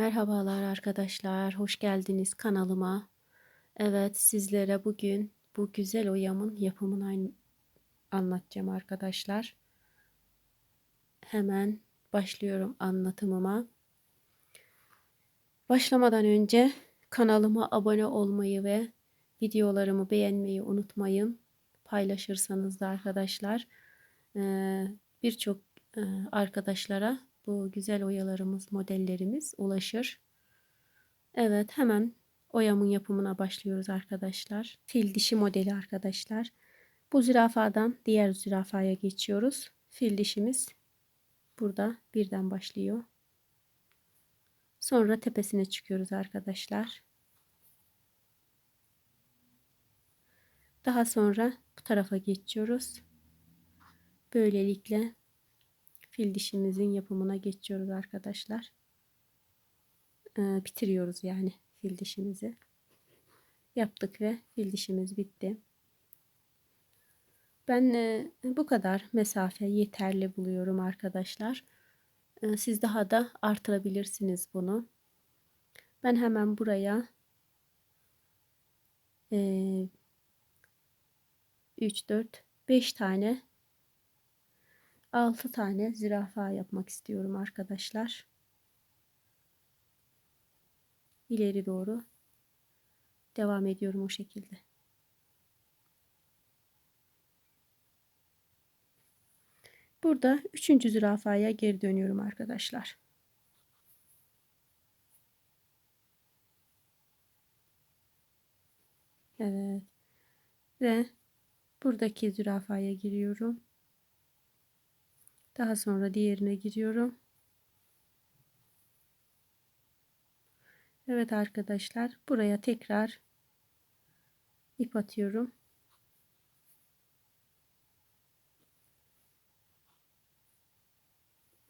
Merhabalar arkadaşlar, hoş geldiniz kanalıma. Evet, sizlere bugün bu güzel oyamın yapımını anlatacağım arkadaşlar. Hemen başlıyorum anlatımıma. Başlamadan önce kanalıma abone olmayı ve videolarımı beğenmeyi unutmayın. Paylaşırsanız da arkadaşlar birçok arkadaşlara bu güzel oyalarımız, modellerimiz ulaşır. Evet hemen oyamın yapımına başlıyoruz arkadaşlar. Fil dişi modeli arkadaşlar. Bu zürafadan diğer zürafaya geçiyoruz. Fil dişimiz burada birden başlıyor. Sonra tepesine çıkıyoruz arkadaşlar. Daha sonra bu tarafa geçiyoruz. Böylelikle fil dişimizin yapımına geçiyoruz arkadaşlar. Ee, bitiriyoruz yani fil dişimizi. Yaptık ve fil dişimiz bitti. Ben e, bu kadar mesafe yeterli buluyorum arkadaşlar. E, siz daha da artırabilirsiniz bunu. Ben hemen buraya e, 3, 4, 5 tane 6 tane zürafa yapmak istiyorum arkadaşlar. İleri doğru devam ediyorum o şekilde. Burada üçüncü zürafaya geri dönüyorum arkadaşlar. Evet. Ve buradaki zürafaya giriyorum. Daha sonra diğerine giriyorum. Evet arkadaşlar buraya tekrar ip atıyorum.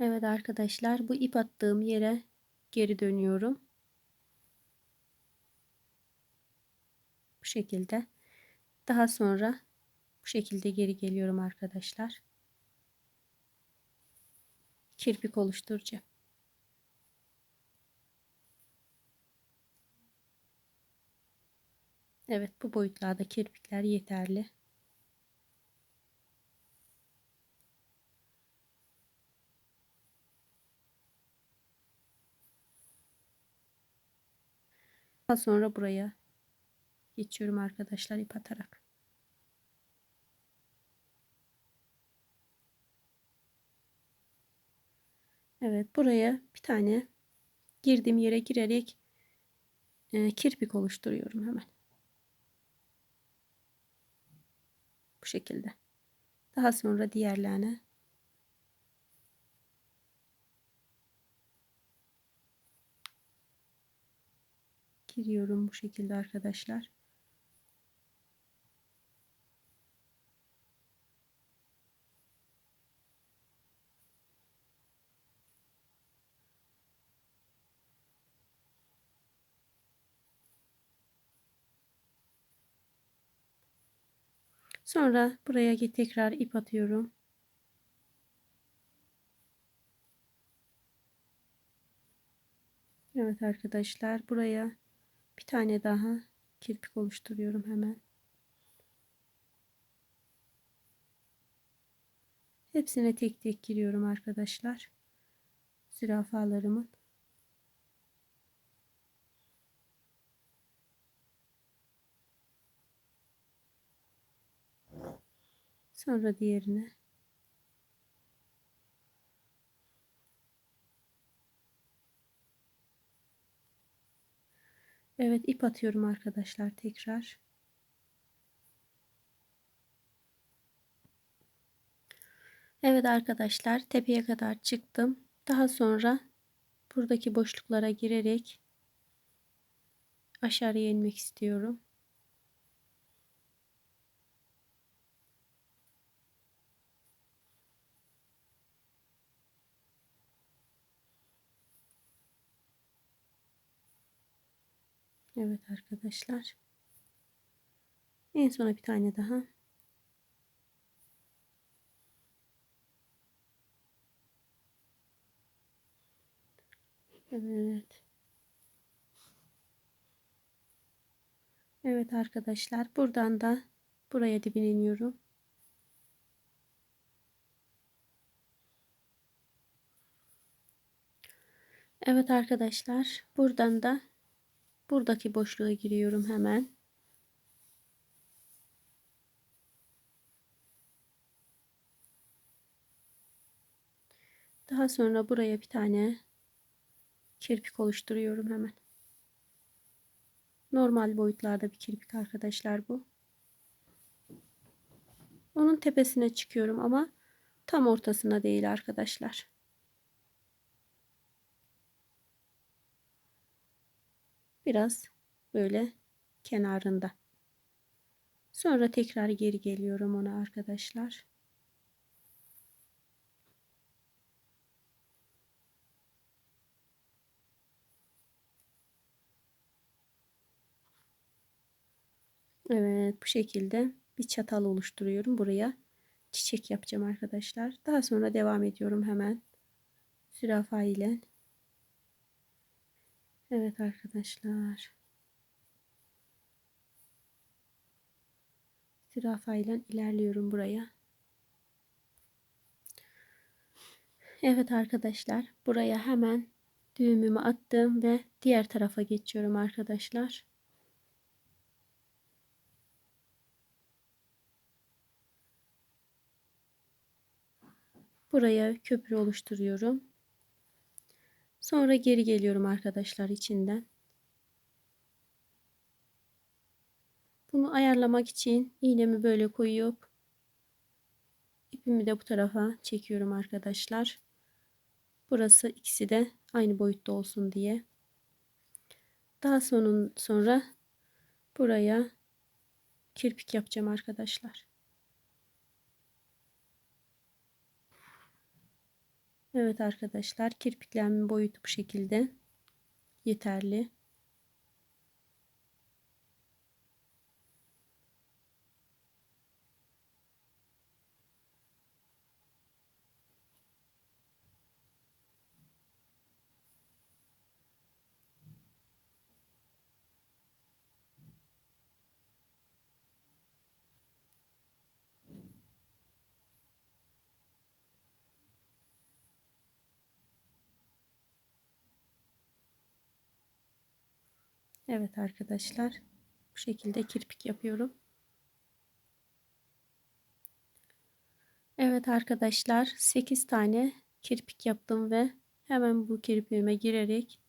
Evet arkadaşlar bu ip attığım yere geri dönüyorum. Bu şekilde. Daha sonra bu şekilde geri geliyorum arkadaşlar kirpik oluşturacağım. Evet bu boyutlarda kirpikler yeterli. Daha sonra buraya geçiyorum arkadaşlar ip atarak. Evet buraya bir tane girdiğim yere girerek e, kirpik oluşturuyorum hemen. Bu şekilde. Daha sonra diğerlerine giriyorum bu şekilde arkadaşlar. Sonra buraya tekrar ip atıyorum. Evet arkadaşlar buraya bir tane daha kirpik oluşturuyorum hemen. Hepsine tek tek giriyorum arkadaşlar. Zürafalarımın. Sonra diğerine. Evet ip atıyorum arkadaşlar tekrar. Evet arkadaşlar tepeye kadar çıktım. Daha sonra buradaki boşluklara girerek aşağıya inmek istiyorum. Evet arkadaşlar. En sona bir tane daha. Evet. Evet arkadaşlar. Buradan da buraya dibine iniyorum. Evet arkadaşlar. Buradan da buradaki boşluğa giriyorum hemen. Daha sonra buraya bir tane kirpik oluşturuyorum hemen. Normal boyutlarda bir kirpik arkadaşlar bu. Onun tepesine çıkıyorum ama tam ortasına değil arkadaşlar. Biraz böyle kenarında. Sonra tekrar geri geliyorum ona arkadaşlar. Evet bu şekilde bir çatal oluşturuyorum. Buraya çiçek yapacağım arkadaşlar. Daha sonra devam ediyorum hemen. Zürafa ile. Evet arkadaşlar. Zürafa ile ilerliyorum buraya. Evet arkadaşlar. Buraya hemen düğümümü attım ve diğer tarafa geçiyorum arkadaşlar. Buraya köprü oluşturuyorum. Sonra geri geliyorum arkadaşlar içinden. Bunu ayarlamak için iğnemi böyle koyup ipimi de bu tarafa çekiyorum arkadaşlar. Burası ikisi de aynı boyutta olsun diye. Daha sonun sonra buraya kirpik yapacağım arkadaşlar. Evet arkadaşlar kirpiklerimin boyutu bu şekilde yeterli. Evet arkadaşlar. Bu şekilde kirpik yapıyorum. Evet arkadaşlar 8 tane kirpik yaptım ve hemen bu kirpiğime girerek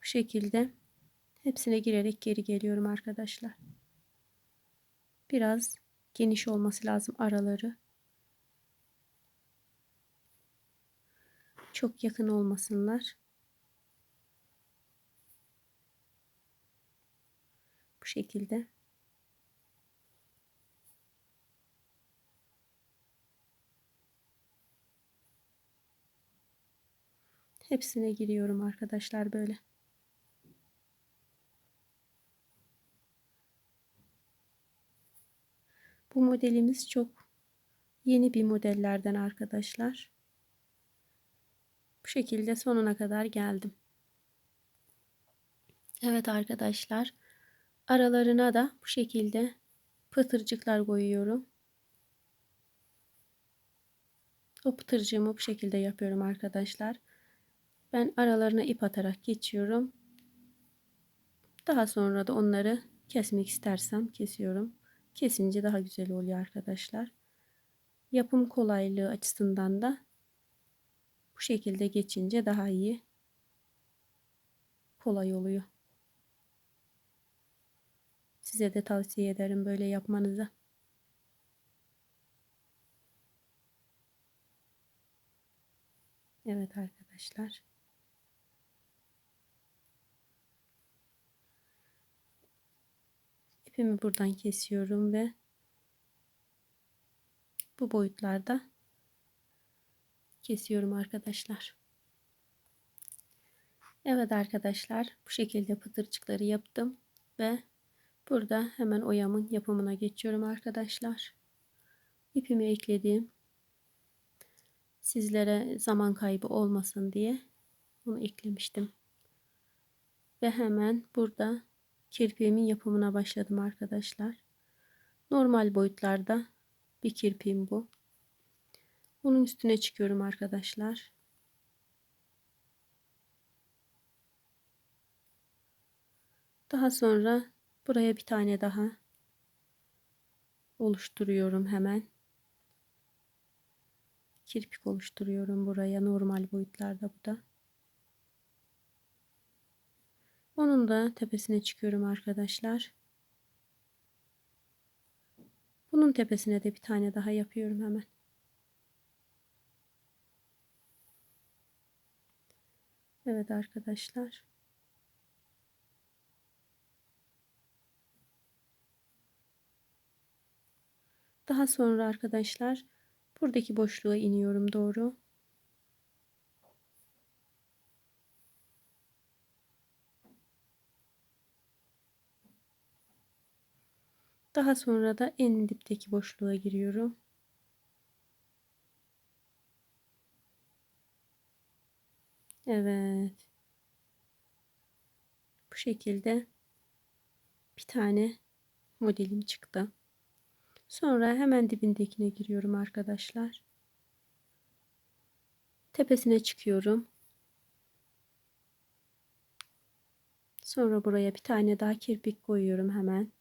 bu şekilde hepsine girerek geri geliyorum arkadaşlar. Biraz geniş olması lazım araları. Çok yakın olmasınlar. Bu şekilde. Hepsine giriyorum arkadaşlar böyle. Bu modelimiz çok yeni bir modellerden arkadaşlar. Bu şekilde sonuna kadar geldim. Evet arkadaşlar. Aralarına da bu şekilde pıtırcıklar koyuyorum. O pıtırcığımı bu şekilde yapıyorum arkadaşlar. Ben aralarına ip atarak geçiyorum. Daha sonra da onları kesmek istersem kesiyorum. Kesince daha güzel oluyor arkadaşlar. Yapım kolaylığı açısından da bu şekilde geçince daha iyi kolay oluyor. Size de tavsiye ederim böyle yapmanızı. Evet arkadaşlar. İpimi buradan kesiyorum ve bu boyutlarda kesiyorum arkadaşlar. Evet arkadaşlar bu şekilde pıtırcıkları yaptım ve burada hemen oyamın yapımına geçiyorum arkadaşlar. İpimi ekledim. Sizlere zaman kaybı olmasın diye bunu eklemiştim. Ve hemen burada kirpiğimin yapımına başladım arkadaşlar. Normal boyutlarda bir kirpiğim bu. Bunun üstüne çıkıyorum arkadaşlar. Daha sonra buraya bir tane daha oluşturuyorum hemen. Kirpik oluşturuyorum buraya normal boyutlarda bu da. Onun da tepesine çıkıyorum arkadaşlar. Bunun tepesine de bir tane daha yapıyorum hemen. Evet arkadaşlar. Daha sonra arkadaşlar buradaki boşluğa iniyorum doğru. Daha sonra da en dipteki boşluğa giriyorum. Evet. Bu şekilde bir tane modelim çıktı. Sonra hemen dibindekine giriyorum arkadaşlar. Tepesine çıkıyorum. Sonra buraya bir tane daha kirpik koyuyorum hemen.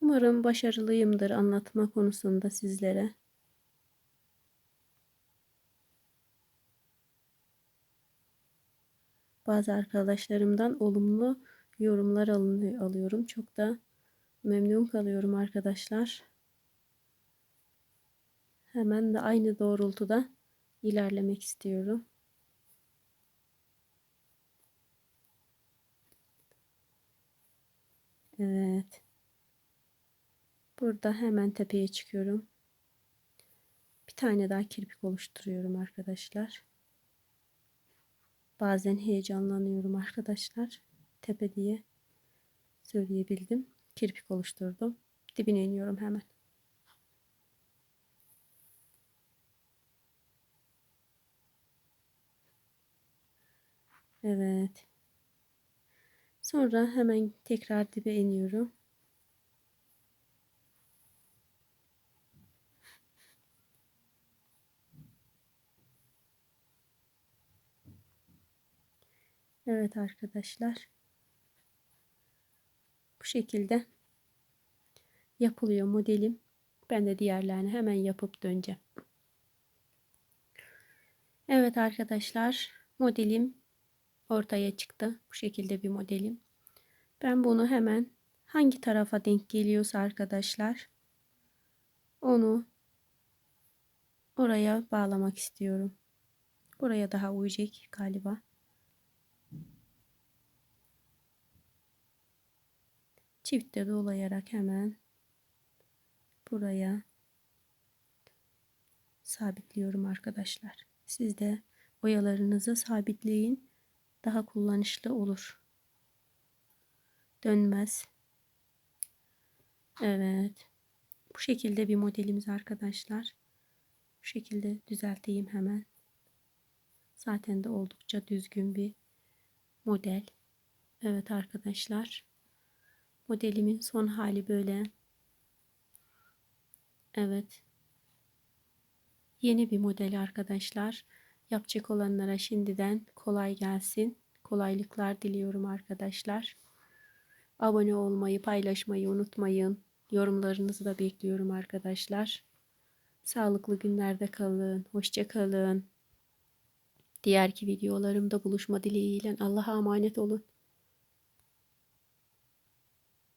Umarım başarılıyımdır anlatma konusunda sizlere. Bazı arkadaşlarımdan olumlu yorumlar alıyorum. Çok da memnun kalıyorum arkadaşlar. Hemen de aynı doğrultuda ilerlemek istiyorum. Evet. Burada hemen tepeye çıkıyorum. Bir tane daha kirpik oluşturuyorum arkadaşlar. Bazen heyecanlanıyorum arkadaşlar. Tepe diye söyleyebildim. Kirpik oluşturdum. Dibine iniyorum hemen. Evet. Sonra hemen tekrar dibe iniyorum. Evet arkadaşlar. Bu şekilde yapılıyor modelim. Ben de diğerlerini hemen yapıp döneceğim. Evet arkadaşlar modelim ortaya çıktı. Bu şekilde bir modelim. Ben bunu hemen hangi tarafa denk geliyorsa arkadaşlar onu oraya bağlamak istiyorum. Buraya daha uyacak galiba. Çifte dolayarak hemen buraya sabitliyorum arkadaşlar. Siz de oyalarınızı sabitleyin. Daha kullanışlı olur. Dönmez. Evet. Bu şekilde bir modelimiz arkadaşlar. Bu şekilde düzelteyim hemen. Zaten de oldukça düzgün bir model. Evet arkadaşlar. Modelimin son hali böyle. Evet. Yeni bir model arkadaşlar. Yapacak olanlara şimdiden kolay gelsin. Kolaylıklar diliyorum arkadaşlar. Abone olmayı, paylaşmayı unutmayın. Yorumlarınızı da bekliyorum arkadaşlar. Sağlıklı günlerde kalın. Hoşça kalın. Diğerki videolarımda buluşma dileğiyle Allah'a emanet olun.